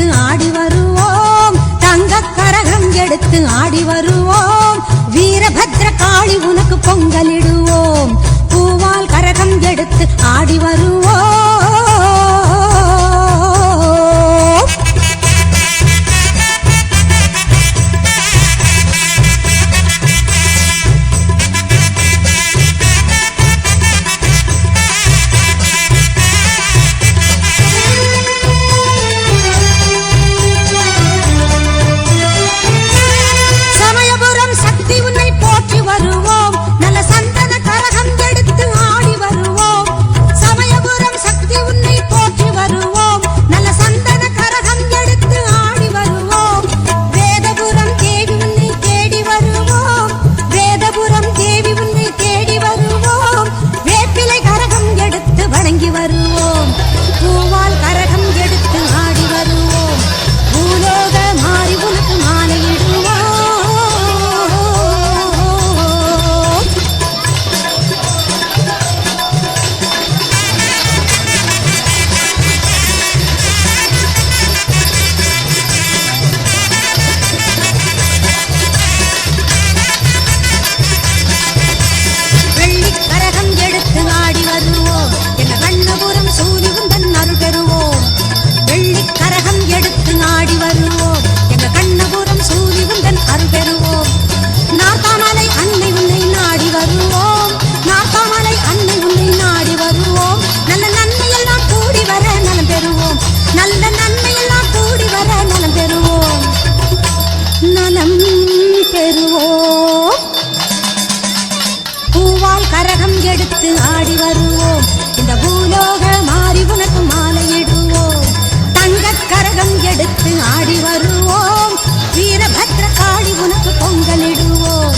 எடுத்து ஆடி வருவோம். தங்க கரகம் எடுத்து ஆடி வருவோம். வீரபத்ர காளி உனக்கு பொங்கலிடுவோம். பூவால் கரகம் எடுத்து ஆடி வருவோம். ஆடி வருவோம். இந்த பூலோக மாறி உனக்கு மாலையிடுவோம். தங்க கரகம் எடுத்து ஆடி வருவோம். வீரபத்ர காளி உனக்கு பொங்கலிடுவோம்.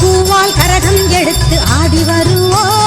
பூவால் கரகம் எடுத்து ஆடி வருவோம்.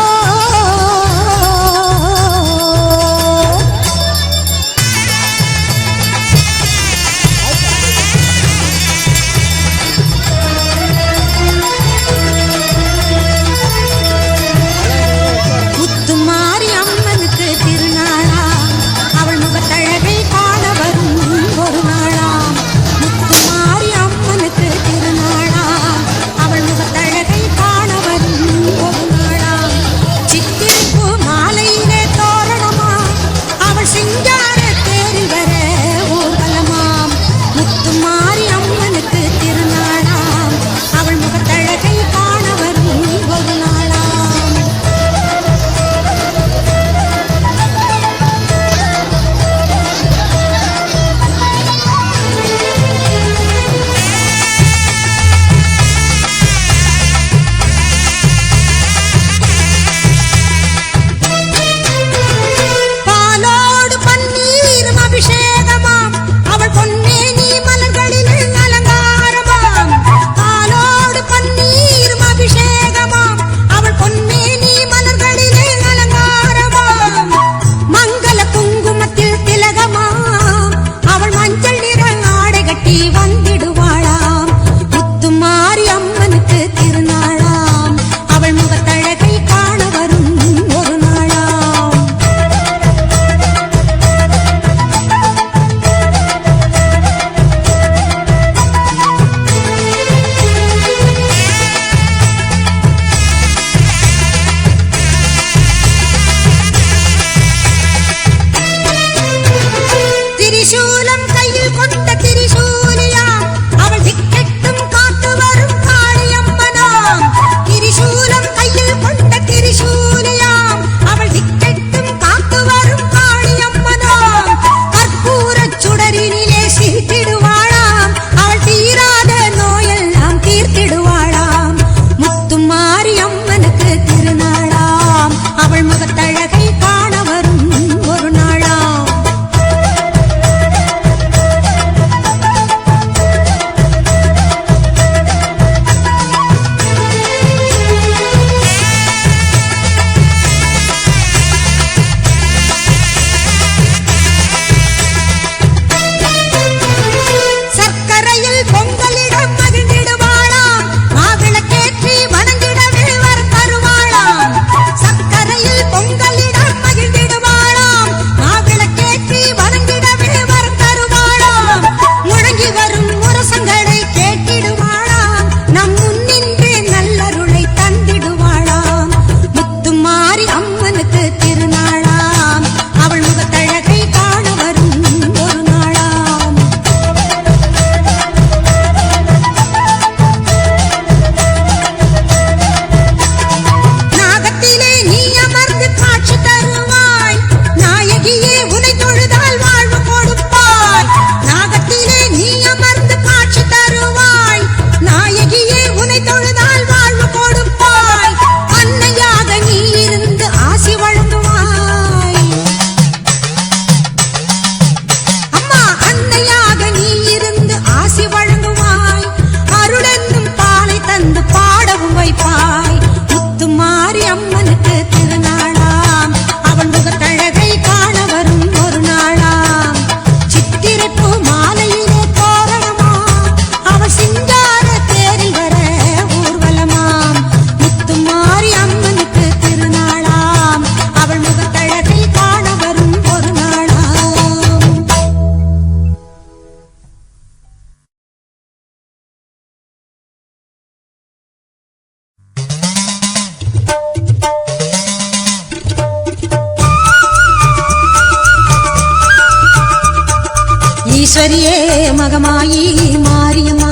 ஈஸ்வரியே மகமாயி மாரியம்மா.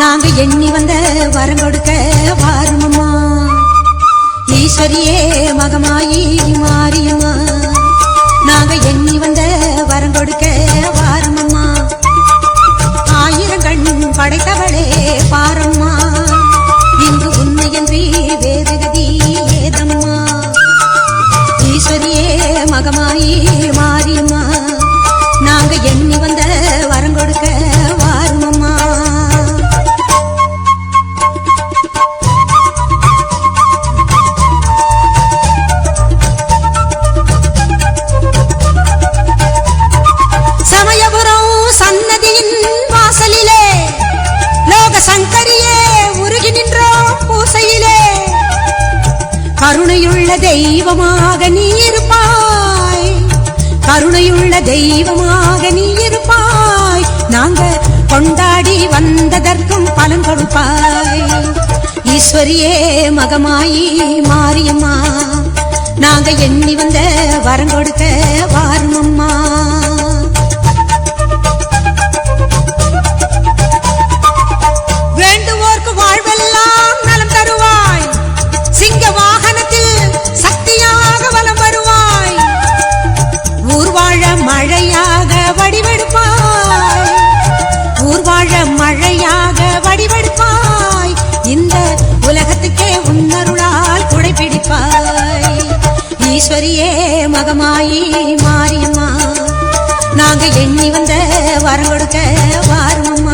நாங்க எண்ணி வந்த வரம் கொடுக்க வாரமம்மா ஈஸ்வரியே மகமாயி மாரியம்மா. நாங்க எண்ணி வந்த கருணையுள்ள தெய்வமாக நீ இருப்பாய். கருணையுள்ள தெய்வமாக நீ இருப்பாய். நாங்க கொண்டாடி வந்ததற்கும் பலன் கொடுப்பாய். ஈஸ்வரியே மகமாயி மாரியம்மா நாங்க எண்ணி வந்த வரம் கொடுக்க வாருமம்மா ஈஸ்வரியே மகமாயி மாரியம்மா. நாங்க எண்ணி வந்த வரம் கொடுக்க வாருமம்மா.